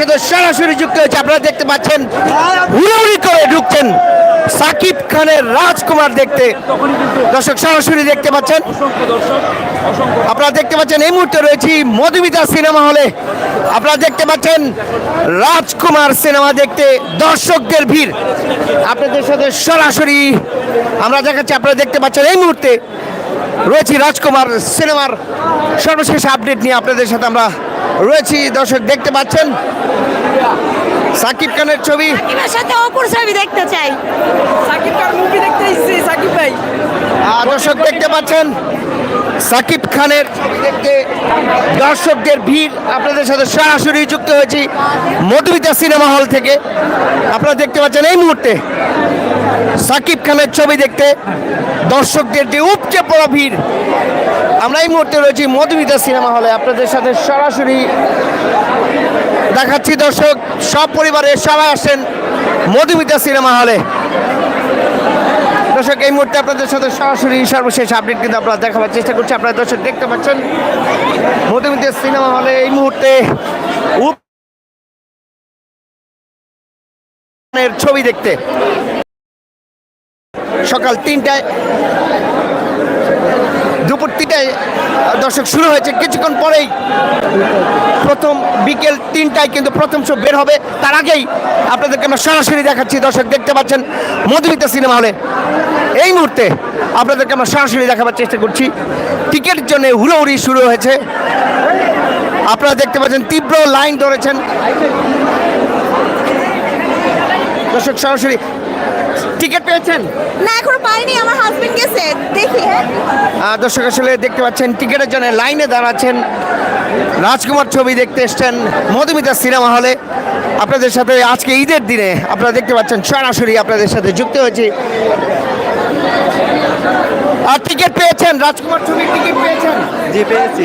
সাথে সরাসরি যুক্ত হয়েছে। আপনারা দেখতে পাচ্ছেন, হুড়াহুড়ি করে ঢুকছেন সাকিব খানের রাজকুমার দেখতে। দর্শক, সরাসরি দেখতে পাচ্ছেন। আপনারা দেখতে পাচ্ছেন, এই মুহূর্তে রয়েছি মধুমিতা সিনেমা হলে। আপনারা দেখতে পাচ্ছেন, রাজকুমার সিনেমা দেখতে, দর্শকদের ভিড়। আপনাদের সাথে সরাসরি আমরা দেখাচ্ছি, আপনারা দেখতে পাচ্ছেন, এই মুহূর্তে রয়েছি রাজকুমার সিনেমার সর্বশেষ আপডেট নিয়ে। আপনাদের সাথে আমরা রয়েছি দর্শক দেখতে পাচ্ছেন। সাকিব খানের ছবি। সাকিবের সাথে অপুর ছবি দেখতে চাই। সাকিব খান মুভি দেখতে এসেছি সাকিব ভাই। দর্শক দেখতে পাচ্ছেন সাকিব খানের ছবি দেখতে দর্শকদের ভিড়। আপনাদের সাথে সরাসরি যুক্ত হয়েছি মধুমিতা সিনেমা হল থেকে। আপনারা দেখতে পাচ্ছেন এই মুহূর্তে সাকিব খানের ছবি দেখতে দর্শকদের যে উপচে পড়া ভিড়। আমরা এই মুহূর্তে রয়েছি মধুমিতা সিনেমা হলে। আপনাদের সাথে সরাসরি দেখাচ্ছি দর্শক, সব পরিবারের সবাই আসেন মধুমিতা সিনেমা হলে। দর্শক, এই মুহূর্তে আপনাদের সাথে সরাসরি সর্বশেষ আপডেট কিন্তু আপনারা দেখাবার চেষ্টা করছি। আপনারা দর্শক দেখতে পাচ্ছেন মধুমিতা সিনেমা হলে এই মুহূর্তে ছবি দেখতে। সকাল তিনটায়। দুপুর তিনটায়, দর্শক, শুরু হয়েছে। কিছুক্ষণ পরেই প্রথম বিকেল তিনটায় কিন্তু প্রথম শো বের হবে। তার আগেই আপনাদেরকে আমরা সরাসরি দেখাচ্ছি। দর্শক, দেখতে পাচ্ছেন মধুমিতা সিনেমা হলে। এই মুহূর্তে আপনাদেরকে আমরা সরাসরি দেখাবার চেষ্টা করছি। টিকিটের জন্য হুড়োহুড়ি শুরু হয়েছে। আপনারা দেখতে পাচ্ছেন তীব্র লাইন ধরেছেন। দর্শক, সরাসরি টিকিট পেয়েছেন? না এখনও পাইনি আমার হাজবেন্ড গেছে দেখি আহ, দর্শক আসলে দেখতে পাচ্ছেন টিকিটের জন্য লাইনে দাঁড়াচ্ছেন। রাজকুমার ছবি দেখতে এসছেন মধুমিতা সিনেমা হলে। আপনাদের সাথে আজকে ঈদের দিনে আপনারা দেখতে পাচ্ছেন সরাসরি আপনাদের সাথে যুক্ত হয়েছি। আর টিকিট পেয়েছেন রাজকুমার ছবির টিকিট পেয়েছেন? জি পেয়েছি।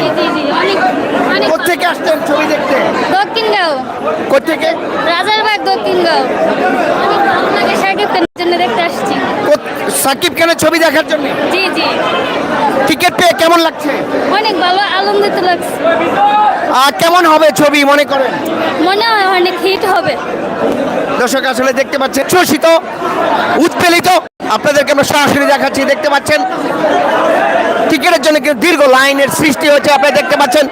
কোথেকে আসছেন ছবি দেখতে? দক্ষিণগাঁও। কোথেকে রাজারবাগ দক্ষিণগাঁও অনেক ভালো লাগে সাকিব খানের জন্য দেখতে আসছি কোথ- সাকিব খানের ছবি দেখার জন্য? জি জি। টিকিট পেয়ে কেমন লাগছে? অনেক ভালো আনন্দিত লাগছে। আর কেমন হবে ছবি মনে করেন? মনে হয় অনেক হিট হবে। দর্শক আসলে দেখতে পাচ্ছেন শোষিত উৎপেলিত আপনাদেরকে আমরা সরাসরি দেখাচ্ছি দেখতে পাচ্ছেন? টিকিটের জন্য কিন্তু দীর্ঘ লাইনের সৃষ্টি হচ্ছে আপনারা দেখতে পাচ্ছেন?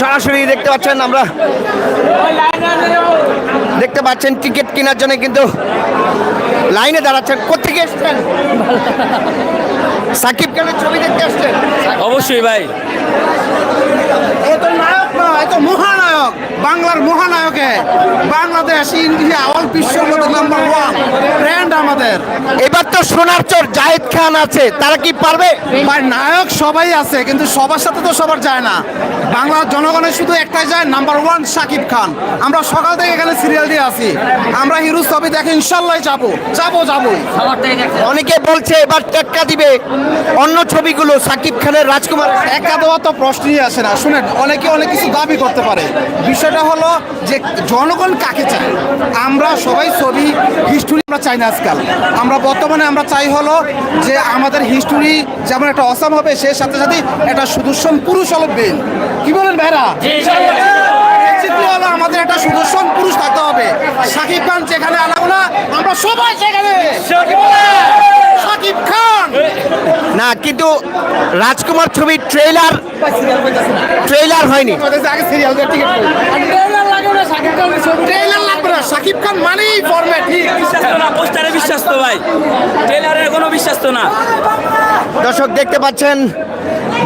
সরাসরি দেখতে পাচ্ছেন আমরা। দেখতে পাচ্ছেন টিকিট কেনার জন্য কিন্তু লাইনে দাঁড়াচ্ছেন। কোথেকে এসছেন? সাকিব খানের ছবি দেখতে আসছেন। অবশ্যই ভাই। নায়ক না এত মহানায়ক বাংলার মহানায়কে। বাংলাদেশ ইন্ডিয়া অল বিশ্ব মধ্যে নাম্বার ওয়ান আমাদের। এবার তো সোনার চর জায়েদ খান আছে তারা কি পারবে? নায়ক সবাই আছে কিন্তু সবার সাথে তো সবার যায় না। বাংলার জনগণের শুধু একটাই যায় নাম্বার ওয়ান শাকিব খান। আমরা সকাল থেকে এখানে সিরিয়াল দিয়ে আছি। আমরা হিরো ছবি দেখে ইনশাল্লাহ যাব। যাব যাবোই। অনেকে বলছে এবার টেক্কা দিবে। অন্য ছবিগুলো সাকিব খানের রাজকুমার। একা দেওয়া তো প্রশ্নই আসে না। শুনেন অনেকে অনেক কিছু দাবি করতে পারে। বিষয়টা হলো যে জনগণ কাকে চায়? আমরা সবাই ছবি হিস্টোরি আমরা চাই না আজকাল। আমরা বর্তমানে আমরা চাই হলো যে আমাদের হিস্টোরি যেমন একটা অসাম হবে সে সাথে সাথে একটা সুদর্শন পুরুষ হলো বেন কি বলেন ভাইরা? আমাদের একটা সুদর্শন পুরুষ থাকতে হবে। সাকিব খান যেখানে আনাবো না আমরা সবাই সেখানে। কিন্তু রাজকুমার ছবির ট্রেলার ট্রেলার হয়নি। আগে সিরিয়াল টিকিট ট্রেলার লাগবে না শাকিব খান মানেই ফরম্যাট বিশ্বাস তো না পোস্টারে বিশ্বাস তো ভাই। ট্রেলারে কোনো বিশ্বাস তো না। দর্শক দেখতে পাচ্ছেন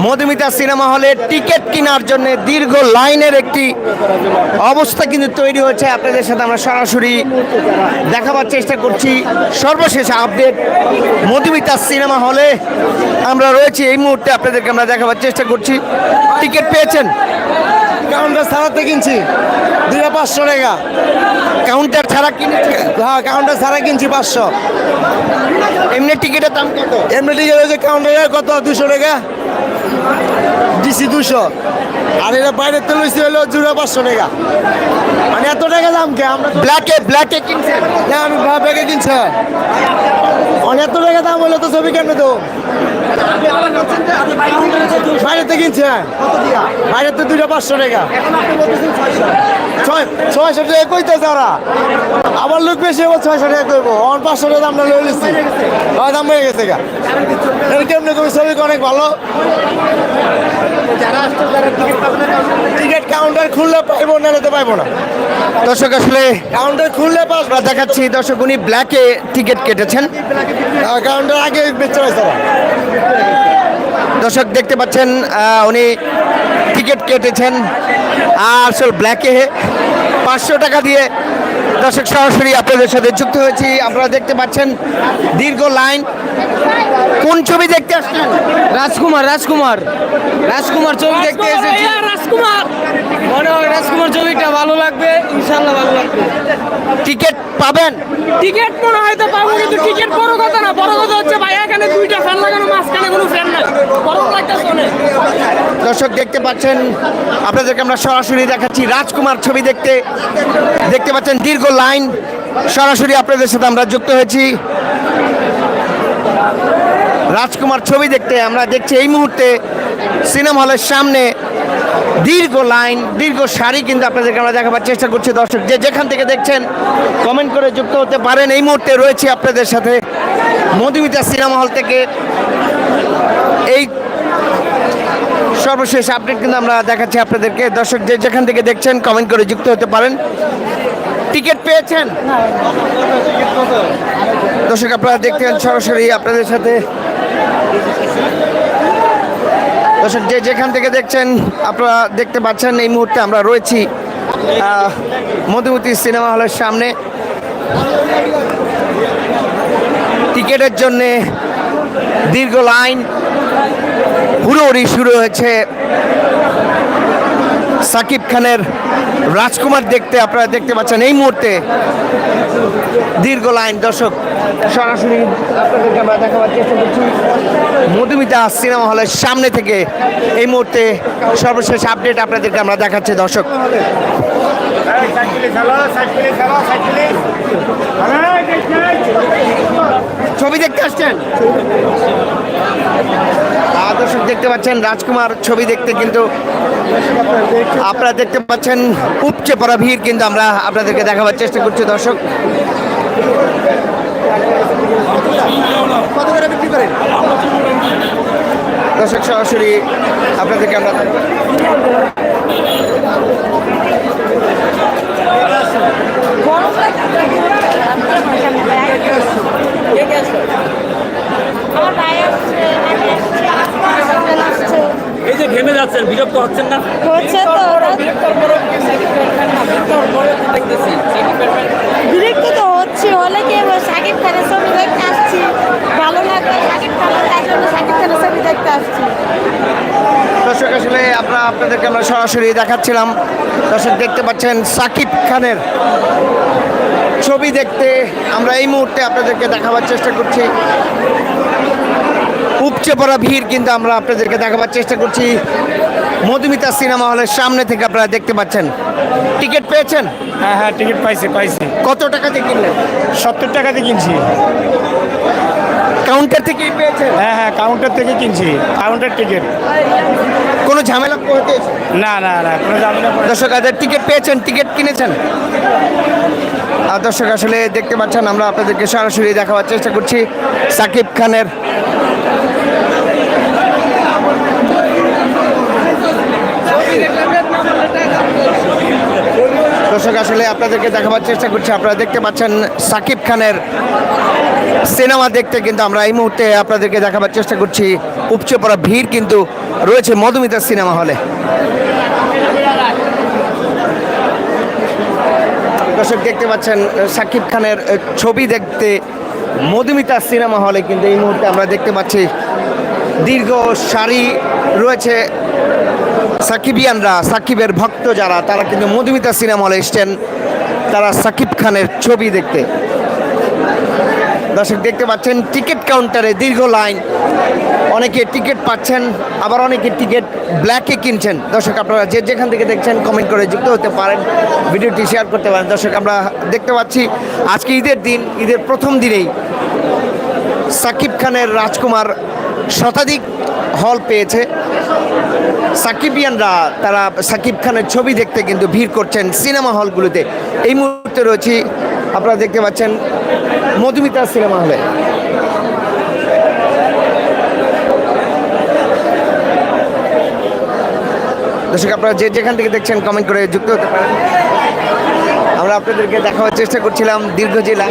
মধুমিতা সিনেমা হলে টিকিট কেনার জন্য দীর্ঘ লাইনের একটি অবস্থা কিন্তু তৈরি হয়েছে। আপনাদের সাথে আমরা সরাসরি দেখাবার চেষ্টা করছি। সর্বশেষ আপডেট মধুমিতা সিনেমা হলে আমরা রয়েছি। এই মুহূর্তে আপনাদেরকে আমরা দেখাবার চেষ্টা করছি। টিকিট পেয়েছেন? কাউন্টার ছাড়াতে কিনছি। দুইটা পাঁচশো টাকা। কাউন্টার ছাড়া কিনেছে? হ্যাঁ কাউন্টার ছাড়া কিনছি পাঁচশো। এমনি টিকিটের দাম কত? এমনি টিকিট হয়েছে কাউন্টারে কত? দুশো টাকা। ডিসি দুশো আর এটা বাইরের তেল হয়েছে হলো জুড়ে পাঁচশো টাকা। মানে এত টাকা দাম কে? আমরা ব্ল্যাকে ব্ল্যাকে কিনছি হ্যাঁ আমি ব্যাগে কিনছে। অনেক তো টাকা দাম হলে তো ছবি কেন তো বাইরে থেকে কিনছে বাইরে তো দুইটা পাঁচশো টাকা। ছয়শো টাকা কইতেছে ওরা। আমার লোক বেশি এবার ছয়শো টাকা কইবো। আমার পাঁচশো টাকা দামটা লয়ে নিচ্ছি আমার দাম হয়ে গেছে গা। এটা কেমনি কবি ছবি অনেক ভালো। টিকিট কাউন্টার খুললে পাইবো না তো পাইবো না। দর্শক আসলে কাউন্টার খুললে পাস আমরা দেখাচ্ছি দর্শক উনি ব্ল্যাকে টিকিট কেটেছেন। কাউন্টার আগে বেচতে পারছে দর্শক দেখতে পাচ্ছেন উনি টিকিট কেটেছেন। আর আসল ব্ল্যাকে পাঁচশো টাকা দিয়ে দর্শক সরাসরি আপনাদের সাথে যুক্ত হয়েছি। আপনারা দেখতে পাচ্ছেন দীর্ঘ লাইন। কোন ছবি দেখতে আসছেন রাজকুমার রাজকুমার। রাজকুমার ছবি দেখতে এসেছি। রাজকুমার। মনে হয় রাজকুমার ছবিটা ভালো লাগবে ইনশাল্লাহ ভালো লাগবে। টিকিট পাবেন? টিকিট মনে হয়তো পাবো কিন্তু টিকিট বড় কথা না বড় কথা হচ্ছে ভাই এখানে দুইটা ফ্যান লাগানো মাঝখানে কোনো ফ্যান নাই। গরম লাগতেছে অনেক। দর্শক দেখতে পাচ্ছেন আপনাদেরকে আমরা সরাসরি দেখাচ্ছি রাজকুমার ছবি দেখতে। দেখতে পাচ্ছেন দীর্ঘ লাইন সরাসরি আপনাদের সাথে আমরা যুক্ত হয়েছি। রাজকুমার ছবি দেখতে আমরা দেখছি এই মুহূর্তে সিনেমা হলের সামনে দীর্ঘ লাইন, দীর্ঘ সারি কিন্তু আপনাদেরকে আমরা দেখাবার চেষ্টা করছি। দর্শক যে যেখান থেকে দেখছেন কমেন্ট করে যুক্ত হতে পারেন। এই মুহূর্তে রয়েছে আপনাদের সাথে মধুমিতা সিনেমা হল থেকে। এই সর্বশেষ আপডেট কিন্তু আমরা দেখাচ্ছি আপনাদেরকে। দর্শক যে যেখান থেকে দেখছেন কমেন্ট করে যুক্ত হতে পারেন। টিকিট পেয়েছেন? দর্শক, আপনারা দেখতেন সরাসরি আপনাদের সাথে। দর্শক, যে যেখান থেকে দেখছেন, আপনারা দেখতে পাচ্ছেন এই মুহূর্তে আমরা রয়েছি মধুমতি সিনেমা হলের সামনে। টিকিটের জন্যে দীর্ঘ লাইন, হুড়োহুড়ি শুরু হয়েছে। সাকিব খানের রাজকুমার দেখতে আপনারা দেখতে পাচ্ছেন এই মুহূর্তে দীর্ঘ লাইন। দর্শক, সরাসরি আপনাদেরকে আমরা দেখাবার চেষ্টা করছি। মধুমিতা সিনেমা হলের সামনে থেকে এই মুহূর্তে সর্বশেষ আপডেট আপনাদেরকে আমরা দেখাচ্ছি। দর্শক, ছবি দেখতে আসছেন? দর্শক দেখতে পাচ্ছেন, রাজকুমার ছবি দেখতে কিন্তু আপনারা দেখতে পাচ্ছেন, উপচে পড়া ভিড় কিন্তু আমরা আপনাদেরকে দেখাবার চেষ্টা করছি, দর্শক। দর্শক, সরাসরি আপনাদেরকে আমরা আমার ভাই আসছে আমি আসছি আমার husband আসছে এই যে ঘেমে যাচ্ছেন বিরক্ত হচ্ছেন না? হচ্ছে তো বিরক্ত তো হচ্ছে হলে কি সাকিব খানের ছবি দেখতে আসছি ভালো লাগবে সাকিব খানের তাই জন্য সাকিব খানের ছবি দেখতে আসছি। দর্শক আসলে আমরা আপনাদেরকে আমরা সরাসরি দেখাচ্ছিলাম। দর্শক দেখতে পাচ্ছেন সাকিব খানের ছবি দেখতে। আমরা এই মুহূর্তে আপনাদেরকে দেখাবার চেষ্টা করছি। উপচে পড়া ভিড় কিন্তু আমরা আপনাদেরকে দেখাবার চেষ্টা করছি। মধুমিতা সিনেমা হলের সামনে থেকে আপনারা দেখতে পাচ্ছেন। টিকিট পেয়েছেন? হ্যাঁ হ্যাঁ টিকিট পাইছি পাইছি। কত টাকাতে কিনলেন? সত্তর টাকাতে কিনছি। কাউন্টার থেকেই পেয়েছেন? হ্যাঁ হ্যাঁ কাউন্টার থেকে কিনছি কাউন্টার টিকিট। কোনো ঝামেলা করতে না না না কোনো ঝামেলা দর্শক আদের টিকিট পেয়েছেন টিকিট কিনেছেন? আর দর্শক আসলে দেখতে পাচ্ছেন আমরা আপনাদেরকে সরাসরি দেখাবার চেষ্টা করছি। সাকিব খানের দর্শক, আসলে আপনাদেরকে দেখাবার চেষ্টা করছি। আপনারা দেখতে পাচ্ছেন সাকিব খানের সিনেমা দেখতে, কিন্তু আমরা এই মুহূর্তে আপনাদেরকে দেখাবার চেষ্টা করছি। উপচে পড়া ভিড় কিন্তু রয়েছে মধুমিতা সিনেমা হলে। দর্শক, দেখতে পাচ্ছেন সাকিব খানের ছবি দেখতে মধুমিতা সিনেমা হলে, কিন্তু এই মুহূর্তে আমরা দেখতে পাচ্ছি দীর্ঘ সারি রয়েছে সাকিবিয়ানরা, সাকিবের ভক্ত যারা, তারা কিন্তু মধুমিতা সিনেমা হলে এসছেন। তারা সাকিব খানের ছবি দেখতে। দর্শক, দেখতে পাচ্ছেন, টিকিট কাউন্টারে দীর্ঘ লাইন। অনেকে টিকিট পাচ্ছেন, আবার অনেকে টিকিট ব্ল্যাকে কিনছেন। দর্শক, আপনারা যে যেখান থেকে দেখছেন কমেন্ট করে যুক্ত হতে পারেন, ভিডিওটি শেয়ার করতে পারেন। দর্শক, আমরা দেখতে পাচ্ছি, আজকে ঈদের দিন, ঈদের প্রথম দিনেই সাকিব খানের রাজকুমার শতাধিক হল পেয়েছে। সাকিবিয়ানরা তারা সাকিব খানের ছবি দেখতে কিন্তু ভিড় করছেন সিনেমা হলগুলোতে। এই মুহূর্তে রয়েছি, আপনারা দেখতে পাচ্ছেন মধুমিতা সিনেমা হলে। দর্শক, আপনারা যে যেখান থেকে দেখছেন কমেন্ট করে যুক্ত হতে পারেন। আমরা আপনাদেরকে দেখাবার চেষ্টা করছিলাম দীর্ঘ জেলা।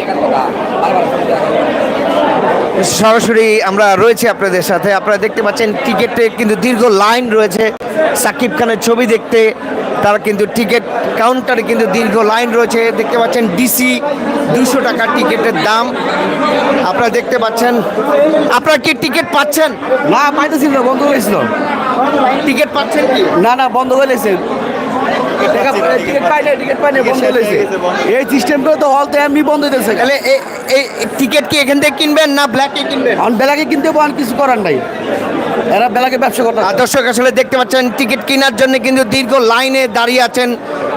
সরাসরি আমরা রয়েছি আপনাদের সাথে। আপনারা দেখতে পাচ্ছেন টিকিটে কিন্তু দীর্ঘ লাইন রয়েছে। সাকিব খানের ছবি দেখতে তারা কিন্তু টিকিট কাউন্টারে কিন্তু দীর্ঘ লাইন রয়েছে। দেখতে পাচ্ছেন ডিসি দুশো টাকা টিকিটের দাম। আপনারা দেখতে পাচ্ছেন আপনারা কি টিকিট পাচ্ছেন? না পাইতেছিল বন্ধ হয়েছিল টিকিট পাচ্ছেন কি? না না বন্ধ বন্ধ হয়েছে এই সিস্টেমটা তো হল তো এমনি বন্ধ হইতেছে তাহলে এ- এই টিকিট কি এখান থেকে কিনবেন না ব্ল্যাকে কিনবেন? কিনতে পারেন কিছু করার নাই। এরা বেলাকে ব্যবসা করতে আর দর্শক আসলে দেখতে পাচ্ছেন টিকিট কেনার জন্য কিন্তু দীর্ঘ লাইনে দাঁড়িয়ে আছেন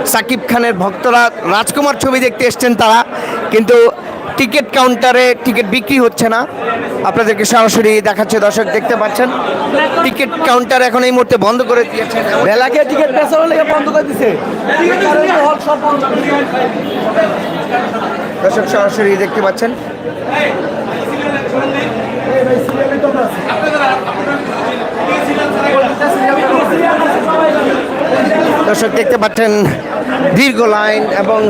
সাকিব খানের ভক্তরা। রাজকুমার ছবি দেখতে এসছেন তারা কিন্তু টিকিট কাউন্টারে টিকিট বিক্রি হচ্ছে না। আপনাদেরকে সরাসরি দেখাচ্ছে দর্শক দেখতে পাচ্ছেন। টিকিট কাউন্টার এখন এই মুহূর্তে বন্ধ করে দিয়েছেন বেলাকে টিকিট বন্ধ করে দর্শক সরাসরি দেখতে পাচ্ছেন। দর্শক দেখতে পাচ্ছেন দীর্ঘ লাইন এবং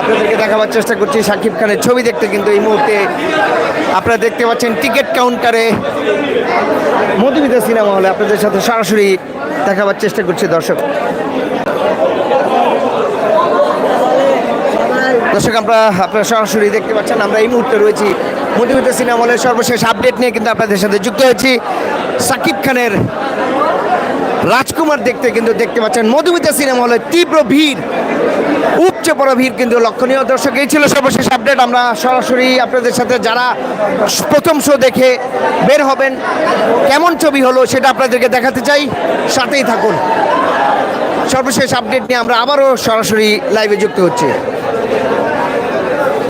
আপনাদেরকে দেখাবার চেষ্টা করছি শাকিব খানের ছবি দেখতে, কিন্তু এই মুহূর্তে আপনারা দেখতে পাচ্ছেন টিকিট কাউন্টারে মধুমিতা সিনেমা হলে আপনাদের সাথে সরাসরি দেখাবার চেষ্টা করছি দর্শক। দর্শক, আমরা আপনারা সরাসরি দেখতে পাচ্ছেন, আমরা এই মুহূর্তে রয়েছি মধুমিতা সিনেমা হলের সর্বশেষ আপডেট নিয়ে কিন্তু আপনাদের সাথে যুক্ত হয়েছি। সাকিব খানের রাজকুমার দেখতে কিন্তু দেখতে পাচ্ছেন মধুমিতা সিনেমা হলে তীব্র ভিড়। উপচে বড় ভিড় কিন্তু লক্ষণীয় দর্শক, এই ছিল সর্বশেষ আপডেট আমরা সরাসরি আপনাদের সাথে যারা প্রথম শো দেখে বের হবেন, কেমন ছবি হলো সেটা আপনাদেরকে দেখাতে চাই, সাথেই থাকুন। সর্বশেষ আপডেট নিয়ে আমরা আবারও সরাসরি লাইভে যুক্ত হচ্ছি।